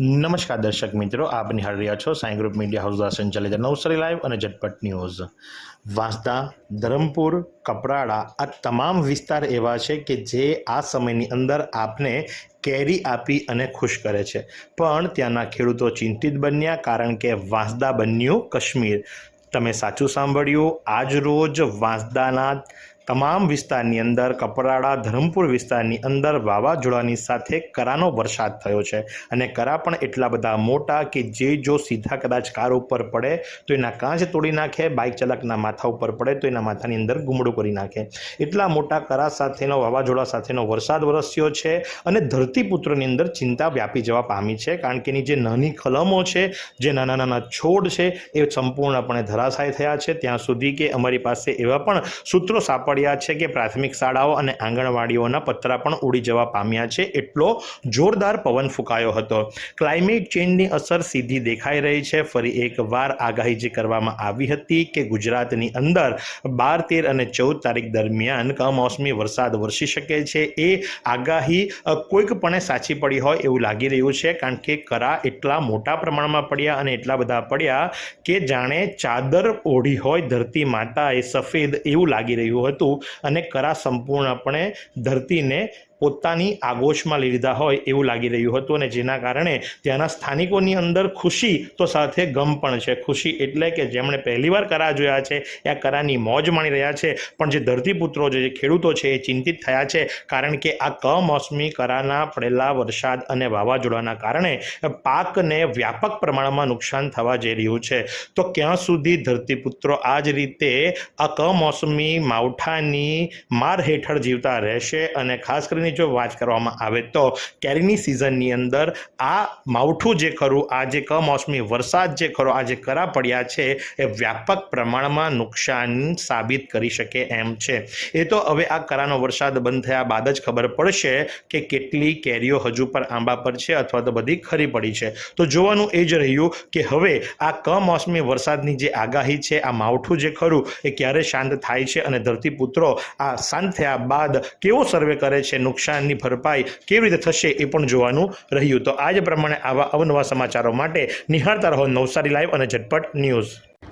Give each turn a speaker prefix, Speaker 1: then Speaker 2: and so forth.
Speaker 1: નમસ્કાર દર્શક મિત્રો, આપ નિહાળી રહ્યા છો સાંઈ ગ્રુપ મીડિયા હાઉસ દ્વારા સંચાલિત નવસારી લાઈવ અને ઝટપટ ન્યૂઝ. વાંસદા, ધરમપુર, કપરાડા આ તમામ વિસ્તાર એવા છે કે જે આ સમયની અંદર આપને કેરી આપી અને ખુશ કરે છે. પણ ત્યાંના ખેડૂતો ચિંતિત બન્યા કારણ કે વાંસદા બન્યું કાશ્મીર. તમે સાચું સાંભળ્યું, આજ રોજ વાંસદાના તમામ વિસ્તારની અંદર, કપરાડા, ધરમપુર વિસ્તારની અંદર વાવાઝોડાની સાથે કરાનો વરસાદ થયો છે. અને કરા પણ એટલા બધા મોટા કે જે જો સીધા કદાચ કાર ઉપર પડે, તો એના કાંચ તોડી નાખે, બાઇક ચાલકના માથા ઉપર પડે, તો એના માથાની અંદર ગુમડું કરી નાખે. એટલા મોટા કરા સાથેનો, વાવાઝોડા સાથેનો વરસાદ વરસ્યો છે અને ધરતીપુત્રની અંદર ચિંતા વ્યાપી જવા પામી છે. કારણ કે એની જે નાની કલમો છે, જે નાના નાના છોડ છે, એ સંપૂર્ણપણે ધરાશાય થયા છે. ત્યાં સુધી કે અમારી પાસે એવા પણ સૂત્રો સાંપડ્યા છે કે પ્રાથમિક શાળાઓ અને આંગણવાડીઓના પતરા પણ ઉડી જવા પામ્યા છે. એટલો જોરદાર પવન ફૂંકાયો હતો. ક્લાઇમેટ ચેન્જની અસર સીધી દેખાઈ રહી છે. ફરી એકવાર આગાહી જે કરવામાં આવી હતી કે ગુજરાતની અંદર બાર, તેર અને ચૌદ તારીખ દરમિયાન કમોસમી વરસાદ વરસી શકે છે. એ આગાહી કોઈકપણે સાચી પડી હોય એવું લાગી રહ્યું છે. કારણ કે કરા એટલા મોટા પ્રમાણમાં પડ્યા અને એટલા બધા પડ્યા કે જાણે ચાદર ઓઢી હોય ધરતી માતાએ સફેદ એવું લાગી રહ્યું હતું. અને કરા સંપૂર્ણપણે ધરતીને પોતાની આગોશમાં લીધા હોય એવું લાગી રહ્યું હતું અને જેના કારણે ત્યાંના સ્થાનિકોની અંદર ખુશી તો સાથે ગમ પણ છે. ખુશી એટલે કે જેમણે પહેલીવાર કરા જોયા છે, એ કરાની મોજ માણી રહ્યા છે. પણ જે ધરતીપુત્રો જે ખેડૂતો છે, એ ચિંતિત થયા છે. કારણ કે આ કમોસમી કરાના પડેલા વરસાદ અને વાવાઝોડાના કારણે પાકને વ્યાપક પ્રમાણમાં નુકસાન થવા જઈ રહ્યું છે. તો ક્યાં સુધી ધરતીપુત્રો આ જ રીતે આ કમોસમી માવઠાની માર હેઠળ જીવતા રહેશે અને ખાસ કરીને જો વાત કરવામાં આવે તો કેરીની સિઝનની અંદર આ માવઠું જે ખરું, આ જે કમોસમી વરસાદ જે ખરો, આ જે કરા પડ્યા છે, એ વ્યાપક પ્રમાણમાં નુકસાન સાબિત કરી શકે એમ છે. એ તો હવે આ કરાનો વરસાદ બંધ થયા બાદ જ ખબર પડશે કે કેટલી કેરીઓ હજુ પર આંબા પર છે અથવા તો બધી ખરી પડી છે. તો જોવાનું એ જ રહ્યું કે હવે આ કમોસમી વરસાદની જે આગાહી છે, આ માવઠું જે ખરું, એ ક્યારે શાંત થાય છે અને ધરતીપુત્રો આ શાંત થયા બાદ કેવો સર્વે કરે છે નુકસાનની ભરપાઈ કેવી રીતે થશે એ પણ જોવાનું રહ્યું. તો આજ પ્રમાણે આવા અવનવા સમાચારો માટે નિહાળતા રહો નવસારી લાઈવ અને ઝટપટ ન્યૂઝ.